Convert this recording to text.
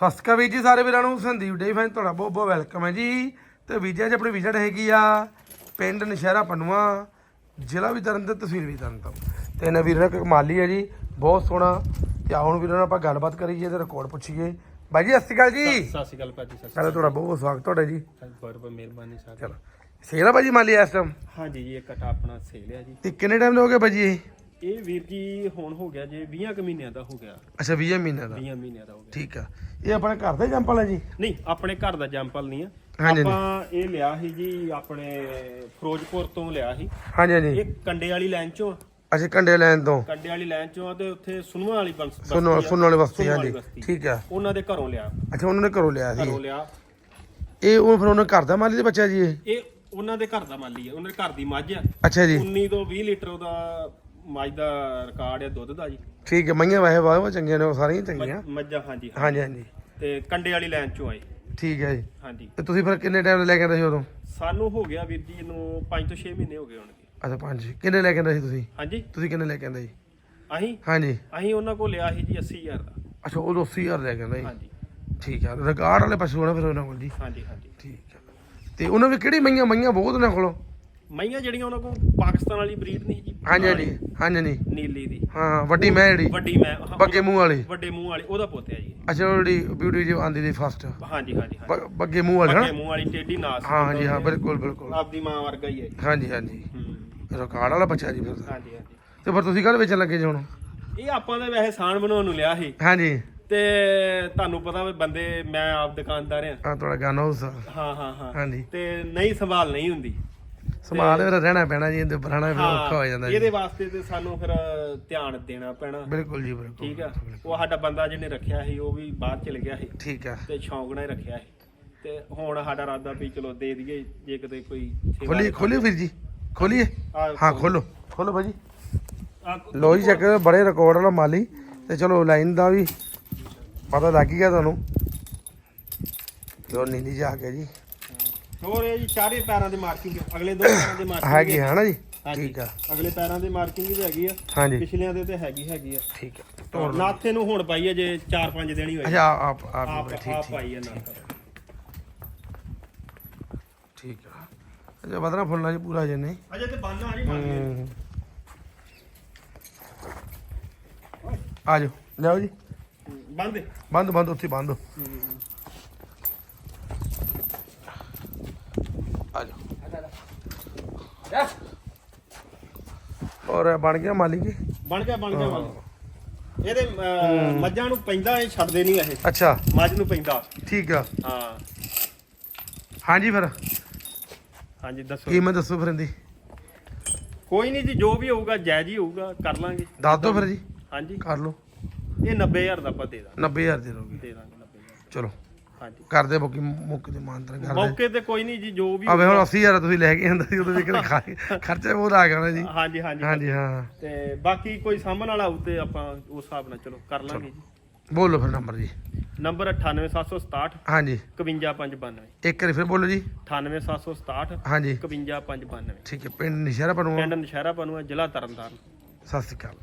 ਸਤਿ ਸ਼੍ਰੀ ਅਕਾਲ ਵੀਰ ਜੀ ਸਾਰੇ ਵੀਰਾਂ ਨੂੰ ਸੰਦੀਪ ਡੇ ਫੈਨ ਤੁਹਾਡਾ ਬਹੁਤ ਬਹੁਤ ਵੈਲਕਮ ਹੈ ਜੀ। ਤੇ ਵੀਜ਼ਾ 'ਚ ਆਪਣੀ ਵਿਜ਼ਿਟ ਹੈਗੀ ਆ ਪਿੰਡ ਨਸ਼ਹਿਰਾ ਪਨੂਆ ਜ਼ਿਲ੍ਹਾ ਵੀ ਤਰਨ ਤੇ ਤਹਿਸੀਲ ਵੀ ਤਰਨ ਤੋਂ। ਤੇ ਇਹਨਾਂ ਵੀਰਾਂ ਦਾ ਕਮਾਲੀ ਹੈ ਜੀ ਬਹੁਤ ਸੋਹਣਾ। ਤੇ ਆਓ ਹੁਣ ਵੀਰਾਂ ਨਾਲ ਆਪਾਂ ਗੱਲਬਾਤ ਕਰੀਏ ਤੇ ਰਿਕਾਰਡ ਪੁੱਛੀਏ। ਬਾਈ ਜੀ ਸਤਿ ਸ਼੍ਰੀ ਅਕਾਲ ਜੀ। ਸਤਿ ਸ਼੍ਰੀ ਅਕਾਲ ਭਾਜੀ ਸਤਿ ਸ਼੍ਰੀ ਪਹਿਲਾਂ ਤੁਹਾਡਾ ਬਹੁਤ ਬਹੁਤ ਸਵਾਗਤ ਤੁਹਾਡਾ ਜੀ। ਅਕਾਲ ਬਹੁਤ ਬਹੁਤ ਮਿਹਰਬਾਨੀ ਸਾਹਿਬ ਚਲੋ। ਸੇਰਾ ਬਾਜੀ ਮਾਲੀ ਇਸ ਟਾਈਮ ਹਾਂਜੀ ਜੀ ਇਹ ਕਟਾ ਆਪਣਾ ਸੇਲ ਆ ਜੀ। ਤੇ ਕਿੰਨੇ ਟਾਈਮ ਦਾ ਹੋ ਇਹ? ਇਹ ਵੀਰ ਜੀ ਹੁਣ ਹੋ ਗਿਆ ਜੇ 20 ਕੁ ਮਹੀਨਿਆਂ ਦਾ ਹੋ ਗਿਆ। ਅੱਛਾ 20 ਮਹੀਨੇ ਦਾ। 20 ਮਹੀਨਿਆਂ ਦਾ ਹੋ ਗਿਆ। ਠੀਕ ਆ। ਇਹ ਆਪਣੇ ਘਰ ਦਾ ਜੰਪਲ ਹੈ ਜੀ? ਨਹੀਂ ਆਪਣੇ ਘਰ ਦਾ ਜੰਪਲ ਨਹੀਂ ਆ। ਹਾਂਜੀ, ਆਪਾਂ ਇਹ ਲਿਆ ਸੀ ਜੀ ਆਪਣੇ ਫਿਰੋਜ਼ਪੁਰ ਤੋਂ ਲਿਆ ਸੀ। ਹਾਂਜੀ ਹਾਂਜੀ। ਇਹ ਕੰਡੇ ਵਾਲੀ ਲਾਈਨ ਚੋਂ। ਅੱਛਾ ਕੰਡੇ ਲੈਣ ਤੋਂ। ਕੰਡੇ ਵਾਲੀ ਲਾਈਨ ਚੋਂ ਤੇ ਉੱਥੇ ਸੁਨਵਾ ਵਾਲੀ ਬਸ ਬਸਤੀ। ਸੁਣਨ ਵਾਲੀ ਬਸਤੀ ਹਾਂਜੀ। ਠੀਕ ਆ। ਉਹਨਾਂ ਦੇ ਘਰੋਂ ਲਿਆ। ਅੱਛਾ ਉਹਨਾਂ ਨੇ ਘਰੋਂ ਲਿਆ ਸੀ। ਘਰੋਂ ਲਿਆ। ਇਹ ਉਹ ਫਿਰ ਉਹਨਾਂ ਘਰ ਦਾ ਮਾਲੀ ਦੇ ਬੱਚਾ ਜੀ ਇਹ? ਇਹ ਉਹਨਾਂ ਦੇ ਘਰ ਦਾ ਮਾਲੀ ਆ। ਉਹਨਾਂ ਦੇ ਘਰ ਦੀ ਮੱਝ ਆ। ਅੱਛਾ ਜੀ। 19 ਤੋਂ 20 ਲੀਟਰ ਉਹਦਾ ਮੱਝ ਦਾ ਰਿਕਾਰਡ ਆ ਦੁੱਧ ਦਾ ਜੀ। ਠੀਕ ਹੈ ਮਈਆਂ ਵਾਹੇ ਵਾਹ ਚੰਗੀਆਂ ਨੇ ਉਹ ਸਾਰੀਆਂ ਚੰਗੀਆਂ। ਮੱਝ- ਹਾਂਜੀ ਹਾਂਜੀ। ਹਾਂਜੀ ਤੇ ਕੰਡੇ ਵਾਲੀ ਲਾਈਨ ਚੋਂ ਆਏ। ਠੀਕ ਹੈ ਜੀ। ਹਾਂਜੀ। ਤੇ ਤੁਸੀਂ ਫਿਰ ਕਿੰਨੇ ਟਾਈਮ ਲੈ ਕੇ ਆਏ ਸੀ ਉਦੋਂ? ਸਾਨੂੰ ਹੋ ਗਿਆ ਵੀਰ ਜੀ ਇਹਨੂੰ 5 ਤੋਂ 6 ਮਹੀਨੇ ਹੋ ਗਏ ਹੋਣਗੇ। ਅੱਛਾ ਪੰਜ ਕਿੰਨੇ ਲੈ ਕੇ ਆਏ ਸੀ ਤੁਸੀਂ? ਹਾਂਜੀ। ਤੁਸੀਂ ਕਿੰਨੇ ਲੈ ਕੇ ਆਂਦੇ ਜੀ ਅਸੀਂ? ਹਾਂਜੀ। ਅਸੀਂ ਉਹਨਾਂ ਕੋਲ ਲਿਆ ਸੀ ਜੀ 80000 ਦਾ। ਅੱਛਾ ਉਹ 80000 ਲੈ ਕੇ ਆਂਦੇ ਜੀ ਹਾਂਜੀ। ਠੀਕ ਆ ਰਿਕਾਰਡ ਵਾਲੇ ਪਸ਼ੂ ਹੋਣਾ ਫਿਰ ਉਹਨਾਂ ਕੋਲ ਜੀ। ਹਾਂਜੀ ਹਾਂਜੀ। ਠੀਕ ਆ। ਤੇ ਉਹਨਾਂ ਵਿੱਚ ਕਿਹੜੀ ਮਈਆਂ? ਮਈਆਂ ਬਹੁਤ ਉਹਨਾਂ ਕੋਲੋਂ। ਮਈਆਂ ਜਿਹੜੀਆਂ ਉਹਨਾਂ ਕੋਲ ਪਾਕਿਸਤਾਨ ਵਾਲੀ ਬਰੀਡ ਨਹੀਂ ਜੀ। ਹਾਂਜੀ ਹਾਂਜੀ। ਹਾਂਜੀ ਹਾਂਜੀ। ਨੀਲੀ ਦੀ। ਹਾਂ ਵੱਡੀ ਮੈਂ ਜਿਹੜੀ। ਵੱਡੀ ਮੈਂ ਹਾਂ, ਬੱਗੇ ਮੂੰਹ ਵਾਲੀ। ਵੱਡੇ ਮੂੰਹ ਵਾਲੀ ਉਹਦਾ ਪੁੱਤ ਹੈ ਜੀ। ਅੱਛਾ ਉਹ ਜਿਹੜੀ ਬਿਊਟੀ ਜੀ ਆਂਦੀ ਦੀ ਫਸਟ ਹਾਂਜੀ ਹਾਂਜੀ ਹਾਂਜੀ। ਬੱਗੇ ਮੂੰਹ ਵਾਲੀ ਵੱਡੇ ਮੂੰਹ ਵਾਲੀ ਟੇਢੀ ਨਾਸ। ਹਾਂ ਹਾਂਜੀ ਹਾਂ ਬਿਲਕੁਲ ਬਿਲਕੁਲ। ਆਪਦੀ ਮਾਂ ਵਰਗਾ ਹੀ ਹੈ ਜੀ। ਹਾਂਜੀ ਹਾਂਜੀ। ਹੂੰ। ਰਿਕਾਰਡ ਵਾਲਾ ਬੱਚਾ ਜੀ ਫਿਰ ਤਾਂ। ਹਾਂਜੀ ਹਾਂਜੀ। ਤੇ ਫਿਰ ਤੁਸੀਂ ਕੱਲ ਵੇਚਣ ਲੱਗੇ ਜੀ ਹੁਣ? ਇਹ ਆਪਾਂ ਨੇ ਵੈਸੇ ਸਾਨ ਬਣਾਉਣ ਨੂੰ ਲਿਆ ਸੀ। ਹਾਂਜੀ। ਤੇ ਤੁਹਾਨੂੰ ਪਤਾ ਵੀ ਬੰਦੇ ਮੈਂ ਆਪ ਦੁਕਾਨਦਾਰ ਆ ਆ ਤੁਹਾਡਾ ਗਨ ਹਾਊਸ ਆ। ਹਾਂ ਹਾਂ ਹਾਂ। ਹਾਂਜੀ। ਤੇ ਨਹੀਂ ਸੰਭਾਲ ਨਹੀਂ ਹੁੰਦੀ। ਸਮਾਲ ਫਿਰ ਰਹਿਣਾ ਪੈਣਾ ਜੀ ਇਹਦੇ ਰਹਿਣਾ ਫਿਰ ਔਖਾ ਹੋ ਜਾਂਦਾ ਜੀ। ਇਹਦੇ ਵਾਸਤੇ ਤੇ ਸਾਨੂੰ ਫਿਰ ਧਿਆਨ ਦੇਣਾ ਪੈਣਾ। ਬਿਲਕੁਲ ਜੀ ਬਿਲਕੁਲ। ਠੀਕ ਆ? ਉਹ ਸਾਡਾ ਬੰਦਾ ਜਿਹਨੇ ਰੱਖਿਆ ਸੀ ਉਹ ਵੀ ਬਾਹਰ ਚਲ ਗਿਆ ਸੀ। ਠੀਕ ਆ। ਤੇ ਸ਼ੌਂਕ ਨਾਲ ਹੀ ਰੱਖਿਆ ਸੀ। ਤੇ ਹੁਣ ਸਾਡਾ ਇਰਾਦਾ ਵੀ ਚਲੋ ਦੇ ਦਈਏ ਜੇ ਕਿਤੇ ਕੋਈ ਖੋਲੀ ਖੋਲੀ ਵੀਰ ਜੀ। ਖੋਲੀਏ? ਹਾਂ ਖੋਲੋ। ਖੋਲੋ। ਭਾਜੀ। ਲੋ ਜੀ ਚੱਕ ਬੜੇ ਰਿਕਾਰਡ ਵਾਲਾ ਮਾਲੀ। ਤੇ ਚਲੋ ਲਾਈਨ ਦਾ ਵੀ ਪਤਾ ਲੱਗ ਗਿਆ ਤੁਹਾਨੂੰ। ਲੋ ਨੀਲੀ ਜਾ ਕੇ ਜੀ। ਹੋਰ ਇਹ ਜੀ ਚਾਰੇ ਪੈਰਾਂ ਦੇ ਮਾਰਕਿੰਗ ਅਗਲੇ ਦੋ ਪੈਰਾਂ ਦੇ ਮਾਰਕਿੰਗ ਹੈਗੀ ਹੈ ਨਾ ਜੀ? ਹਾਂਜੀ। ਠੀਕ ਆ। ਅਗਲੇ ਪੈਰਾਂ ਦੇ ਮਾਰਕਿੰਗ ਵੀ ਹੈਗੀ ਆ। ਹਾਂਜੀ। ਪਿਛਲਿਆਂ ਦੇ ਤੇ ਹੈਗੀ ਹੈਗੀ ਆ। ਠੀਕ ਆ। ਤੋਰ ਲਓ। ਨਾਥੇ ਨੂੰ ਹੁਣ ਪਾਈ ਆ ਜੇ 4-5 ਦਿਨ ਹੀ ਹੋਏ ਅੱਛਾ ਆਪ ਆਪ ਆਪ ਠੀਕ ਆਪ ਠੀਕ। ਪਾਈ ਆ ਨਾਥ। ਠੀਕ ਆ। ਅੱਛਾ ਬਦਨਾ ਫੁੱਲਣਾ ਜੀ ਪੂਰਾ ਜੇ ਨਹੀਂ ਅਜੇ ਤੇ ਬੰਨ ਆ ਨਹੀਂ ਮੰਨਦੇ। ਆ ਜਾਓ ਲਿਆਓ ਜੀ। ਬੰਦ। ਬੰਦ ਬੰਦ ਉੱਥੇ ਬੰਦ। ਆ ਜਾਓ ਔਰ ਬਣ ਗਿਆ ਮਾਲੀ ਜੀ ਬਣ ਗਿਆ ਬਣ ਗਿਆ ਬੰਦ ਇਹਦੇ ਮੱਝਾਂ ਨੂੰ ਪੈਂਦਾ ਇਹ ਛੱਡਦੇ ਨਹੀਂ ਇਹ। ਅੱਛਾ। ਮੱਝ ਨੂੰ ਪੈਂਦਾ। ਠੀਕ ਆ। ਹਾਂ। ਹਾਂਜੀ ਫਿਰ। ਹਾਂਜੀ ਦੱਸੋ। ਕੀ ਮੈਂ ਦੱਸੋ ਫਿਰ ਇਹਦੀ? ਕੋਈ ਨਹੀਂ ਜੀ ਜੋ ਵੀ ਹੋਊਗਾ ਜਾਇਜ਼ ਹੀ ਹੋਊਗਾ ਕਰ ਲਾਂਗੇ। ਦੱਸ ਦਿਓ ਫਿਰ ਜੀ। ਹਾਂਜੀ। ਕਰ ਲਓ। ਇਹ 90000 ਦਾ ਆਪਾਂ ਦੇ ਦਾਂਗੇ। 90000 ਦੇ ਦੋਗੇ ਦੇ ਦਾਂਗੇ 90000 ਚਲੋ। ਹਾਂਜੀ। ਕਰ ਦੇ ਬੁਕਿੰਗ ਮੁੱਕ ਦੇ ਮਾਨਤਰ ਕਰ ਦੇ ਮੌਕੇ ਤੇ ਕੋਈ ਨਹੀਂ ਜੀ ਜੋ ਵੀ ਆਵੇ ਹੁਣ 80000 ਤੁਸੀਂ ਲੈ ਕੇ ਆਂਦਾ ਸੀ ਉਹਦੇ ਵਿੱਚ ਖਰਚਾ ਬਹੁਤ ਆ ਗਿਆ ਨਾ ਜੀ। ਹਾਂਜੀ ਹਾਂਜੀ ਹਾਂਜੀ। ਹਾਂ। ਤੇ ਬਾਕੀ ਕੋਈ ਸਾਹਮਣ ਵਾਲਾ ਆਊ ਤੇ ਆਪਾਂ ਉਸ ਹਿਸਾਬ ਨਾਲ ਚਲੋ ਕਰ ਲਾਂਗੇ ਜੀ। ਬੋਲੋ ਫਿਰ ਨੰਬਰ ਜੀ। ਨੰਬਰ 98767 ਹਾਂਜੀ। 51592 ਇੱਕ ਵਾਰੀ ਫਿਰ ਬੋਲੋ ਜੀ। 98767 ਹਾਂਜੀ। 51592 ਠੀਕ ਹੈ ਪਿੰਡ ਨਿਸ਼ਾਰਾ ਪਨੂਆ ਪਿੰਡ ਨਸ਼ਹਿਰਾ ਪਨੂਆ ਜ਼ਿਲ੍ਹਾ ਤਰਨਤਾਰਨ। ਸਤਿ ਸ਼੍ਰੀ ਅਕਾਲ।